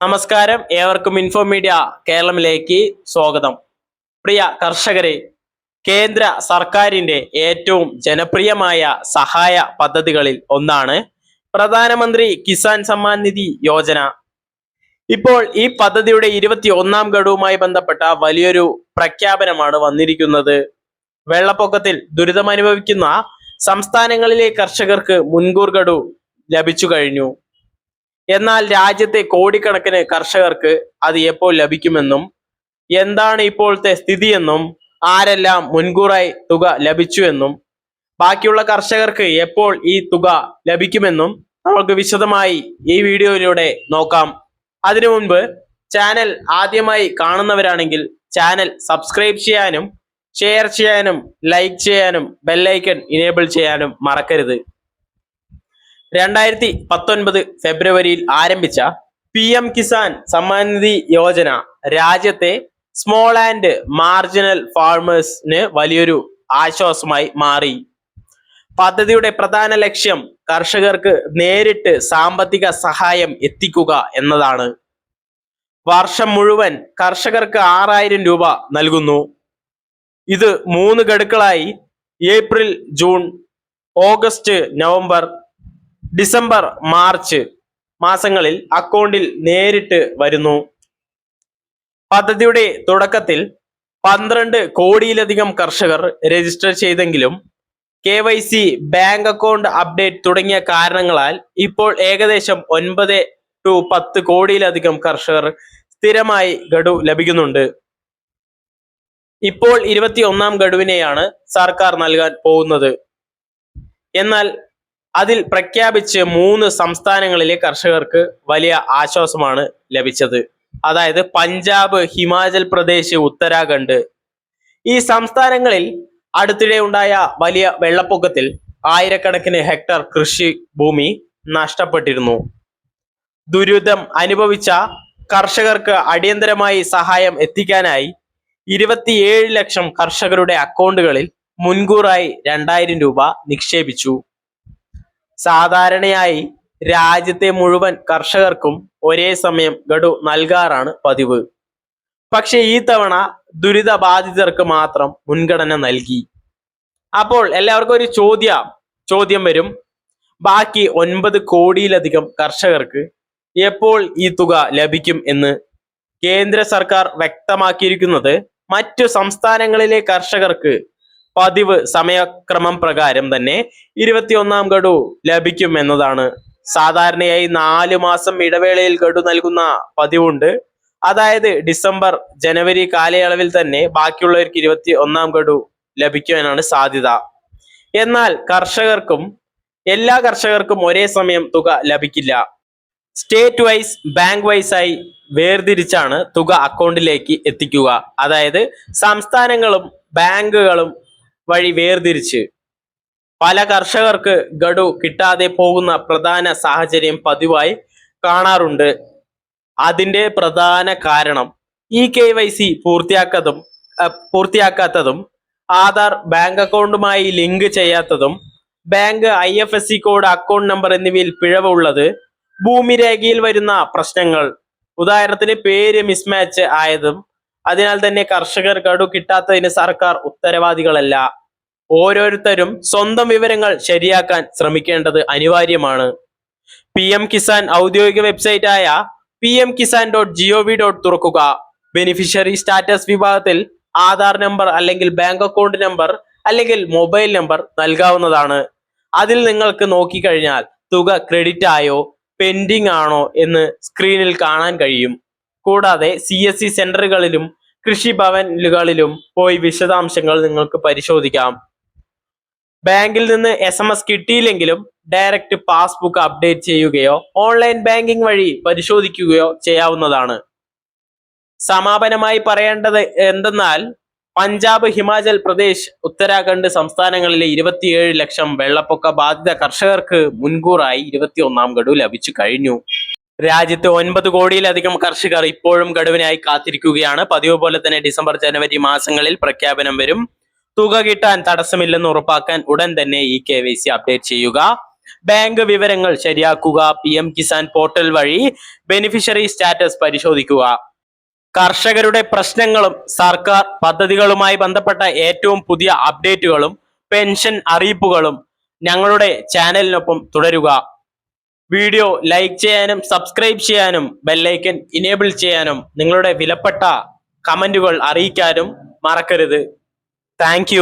നമസ്കാരം. ഏവർക്കും info media കേരളമിലേക്ക് സ്വാഗതം. പ്രിയ കർഷകരെ കേന്ദ്ര സർക്കാരിന്റെ ഏറ്റവും ജനപ്രിയമായ സഹായ പദ്ധതികളിൽ ഒന്നാണ് പ്രധാനമന്ത്രി കിസാൻ സമ്മാൻ നിധി യോജന. ഇപ്പോൾ ഈ പദ്ധതിയുടെ ഇരുപത്തി ഒന്നാം ഗഡുവുമായി ബന്ധപ്പെട്ട വലിയൊരു പ്രഖ്യാപനമാണ് വന്നിരിക്കുന്നത്. വെള്ളപ്പൊക്കത്തിൽ ദുരിതമനുഭവിക്കുന്ന സംസ്ഥാനങ്ങളിലെ കർഷകർക്ക് മുൻകൂർ ഗഡു ലഭിച്ചു കഴിഞ്ഞു. എന്നാൽ രാജ്യത്തെ കോടിക്കണക്കിന് കർഷകർക്ക് അത് എപ്പോൾ ലഭിക്കുമെന്നും എന്താണ് ഇപ്പോഴത്തെ സ്ഥിതിയെന്നും ആരെല്ലാം മുൻകൂറായി തുക ലഭിച്ചുവെന്നും ബാക്കിയുള്ള കർഷകർക്ക് എപ്പോൾ ഈ തുക ലഭിക്കുമെന്നും നമുക്ക് വിശദമായി ഈ വീഡിയോയിലൂടെ നോക്കാം. അതിനു മുൻപ് ചാനൽ ആദ്യമായി കാണുന്നവരാണെങ്കിൽ ചാനൽ സബ്സ്ക്രൈബ് ചെയ്യാനും ഷെയർ ചെയ്യാനും ലൈക്ക് ചെയ്യാനും ബെല്ലൈക്കൺ ഇനേബിൾ ചെയ്യാനും മറക്കരുത്. രണ്ടായിരത്തി പത്തൊൻപത് ഫെബ്രുവരിയിൽ ആരംഭിച്ച പി എം കിസാൻ സമ്മാൻ നിധി യോജന രാജ്യത്തെ സ്മോൾ ആൻഡ് മാർജിനൽ ഫാർമേഴ്സിന് വലിയൊരു ആശ്വാസമായി മാറി. പദ്ധതിയുടെ പ്രധാന ലക്ഷ്യം കർഷകർക്ക് നേരിട്ട് സാമ്പത്തിക സഹായം എത്തിക്കുക എന്നതാണ്. വർഷം മുഴുവൻ കർഷകർക്ക് ആറായിരം രൂപ നൽകുന്നു. ഇത് മൂന്ന് ഗഡുക്കളായി. April June August November December March മാസങ്ങളിൽ അക്കൗണ്ടിൽ നേരിട്ട് വരുന്നു. പദ്ധതിയുടെ തുടക്കത്തിൽ പന്ത്രണ്ട് കോടിയിലധികം കർഷകർ രജിസ്റ്റർ ചെയ്തെങ്കിലും K Y C bank account update തുടങ്ങിയ കാരണങ്ങളാൽ ഇപ്പോൾ ഏകദേശം ഒൻപത് ടു പത്ത് കോടിയിലധികം കർഷകർ സ്ഥിരമായി ഗഡു ലഭിക്കുന്നുണ്ട്. ഇപ്പോൾ ഇരുപത്തി ഒന്നാം ഗഡുവിനെയാണ് സർക്കാർ നൽകാൻ പോകുന്നത്. എന്നാൽ അതിൽ പ്രഖ്യാപിച്ച് മൂന്ന് സംസ്ഥാനങ്ങളിലെ കർഷകർക്ക് വലിയ ആശ്വാസമാണ് ലഭിച്ചത്. അതായത് പഞ്ചാബ് ഹിമാചൽ പ്രദേശ് ഉത്തരാഖണ്ഡ്. ഈ സംസ്ഥാനങ്ങളിൽ അടുത്തിടെ ഉണ്ടായ വലിയ വെള്ളപ്പൊക്കത്തിൽ ആയിരക്കണക്കിന് ഹെക്ടർ കൃഷി ഭൂമി നഷ്ടപ്പെട്ടിരുന്നു. ദുരിതം അനുഭവിച്ച കർഷകർക്ക് അടിയന്തരമായി സഹായം എത്തിക്കാനായി ഇരുപത്തിയേഴ് ലക്ഷം കർഷകരുടെ അക്കൗണ്ടുകളിൽ മുൻകൂറായി രണ്ടായിരം രൂപ നിക്ഷേപിച്ചു. സാധാരണയായി രാജ്യത്തെ മുഴുവൻ കർഷകർക്കും ഒരേ സമയം ഗഡു നൽകാറാണ് പതിവ്. പക്ഷെ ഈ തവണ ദുരിതബാധിതർക്ക് മാത്രം മുൻഗണന നൽകി. അപ്പോൾ എല്ലാവർക്കും ഒരു ചോദ്യ ചോദ്യം വരും. ബാക്കി ഒൻപത് കോടിയിലധികം കർഷകർക്ക് എപ്പോൾ ഈ തുക ലഭിക്കും എന്ന് കേന്ദ്ര സർക്കാർ വ്യക്തമാക്കിയിരിക്കുന്നത് മറ്റു സംസ്ഥാനങ്ങളിലെ കർഷകർക്ക് പതിവ് സമയക്രമം പ്രകാരം തന്നെ ഇരുപത്തിയൊന്നാം ഗഡു ലഭിക്കും എന്നതാണ്. സാധാരണയായി നാല് മാസം ഇടവേളയിൽ ഗഡു നൽകുന്ന പതിവുണ്ട്. അതായത് ഡിസംബർ ജനുവരി കാലയളവിൽ തന്നെ ബാക്കിയുള്ളവർക്ക് ഇരുപത്തി ഒന്നാം ഗഡു ലഭിക്കുവാനാണ് സാധ്യത. എന്നാൽ കർഷകർക്കും എല്ലാ കർഷകർക്കും ഒരേ സമയം തുക ലഭിക്കില്ല. സ്റ്റേറ്റ് വൈസ് ബാങ്ക് വൈസ് ആയി വേർതിരിച്ചാണ് തുക അക്കൗണ്ടിലേക്ക് എത്തിക്കുക. അതായത് സംസ്ഥാനങ്ങളും ബാങ്കുകളും വഴി വേർതിരിച്ച്. പല കർഷകർക്ക് ഗഡു കിട്ടാതെ പോകുന്ന പ്രധാന സാഹചര്യം പതിവായി കാണാറുണ്ട്. അതിന്റെ പ്രധാന കാരണം ഇ കെ വൈ സി പൂർത്തിയാക്കാത്തതും പൂർത്തിയാക്കാത്തതും ആധാർ ബാങ്ക് അക്കൗണ്ടുമായി link ചെയ്യാത്തതും bank I F S C code account number എന്നിവയിൽ പിഴവുള്ളത് ഭൂമി രേഖയിൽ വരുന്ന പ്രശ്നങ്ങൾ ഉദാഹരണത്തിന് പേര് മിസ്മാച്ച് ആയതും അതിനാൽ തന്നെ കർഷകർ ഗഡു കിട്ടാത്തതിന് സർക്കാർ ഉത്തരവാദികളല്ല. ഓരോരുത്തരും സ്വന്തം വിവരങ്ങൾ ശരിയാക്കാൻ ശ്രമിക്കേണ്ടത് അനിവാര്യമാണ്. പി എം കിസാൻ ഔദ്യോഗിക വെബ്സൈറ്റായ P M Kisan dot G O V dot തുറക്കുക. ബെനിഫിഷ്യറി സ്റ്റാറ്റസ് വിഭാഗത്തിൽ ആധാർ നമ്പർ അല്ലെങ്കിൽ ബാങ്ക് അക്കൗണ്ട് നമ്പർ അല്ലെങ്കിൽ മൊബൈൽ നമ്പർ നൽകാവുന്നതാണ്. അതിൽ നിങ്ങൾക്ക് നോക്കിക്കഴിഞ്ഞാൽ തുക ക്രെഡിറ്റ് ആയോ പെൻഡിംഗ് ആണോ എന്ന് സ്ക്രീനിൽ കാണാൻ കഴിയും. കൂടാതെ സി എസ് സി സെന്ററുകളിലും കൃഷിഭവനുകളിലും പോയി വിശദാംശങ്ങൾ നിങ്ങൾക്ക് പരിശോധിക്കാം. ബാങ്കിൽ നിന്ന് എസ് എം എസ് കിട്ടിയില്ലെങ്കിലും ഡയറക്റ്റ് പാസ്ബുക്ക് അപ്ഡേറ്റ് ചെയ്യുകയോ ഓൺലൈൻ ബാങ്കിംഗ് വഴി പരിശോധിക്കുകയോ ചെയ്യാവുന്നതാണ്. സമാപനമായി പറയേണ്ടത് എന്തെന്നാൽ പഞ്ചാബ് ഹിമാചൽ പ്രദേശ് ഉത്തരാഖണ്ഡ് സംസ്ഥാനങ്ങളിലെ ഇരുപത്തിയേഴ് ലക്ഷം വെള്ളപ്പൊക്ക ബാധിത കർഷകർക്ക് മുൻകൂറായി ഇരുപത്തിയൊന്നാം ഗഡു ലഭിച്ചു കഴിഞ്ഞു. രാജ്യത്ത് ഒൻപത് കോടിയിലധികം കർഷകർ ഇപ്പോഴും ഗഡുവിനായി കാത്തിരിക്കുകയാണ്. പതിവ് പോലെ തന്നെ ഡിസംബർ ജനുവരി മാസങ്ങളിൽ പ്രഖ്യാപനം വരും. തുക കിട്ടാൻ തടസ്സമില്ലെന്ന് ഉറപ്പാക്കാൻ ഉടൻ തന്നെ e K Y C update ചെയ്യുക. ബാങ്ക് വിവരങ്ങൾ ശരിയാക്കുക. പി എം കിസാൻ പോർട്ടൽ വഴി ബെനിഫിഷ്യറി സ്റ്റാറ്റസ് പരിശോധിക്കുക. കർഷകരുടെ പ്രശ്നങ്ങളും സർക്കാർ പദ്ധതികളുമായി ബന്ധപ്പെട്ട ഏറ്റവും പുതിയ അപ്ഡേറ്റുകളും പെൻഷൻ അറിയിപ്പുകളും ഞങ്ങളുടെ ചാനലിനൊപ്പം തുടരുക. വീഡിയോ ലൈക്ക് ചെയ്യാനും സബ്സ്ക്രൈബ് ചെയ്യാനും ബെല്ലൈക്കൻ ഇനേബിൾ ചെയ്യാനും നിങ്ങളുടെ വിലപ്പെട്ട കമന്റുകൾ അറിയിക്കാനും മറക്കരുത്. താങ്ക്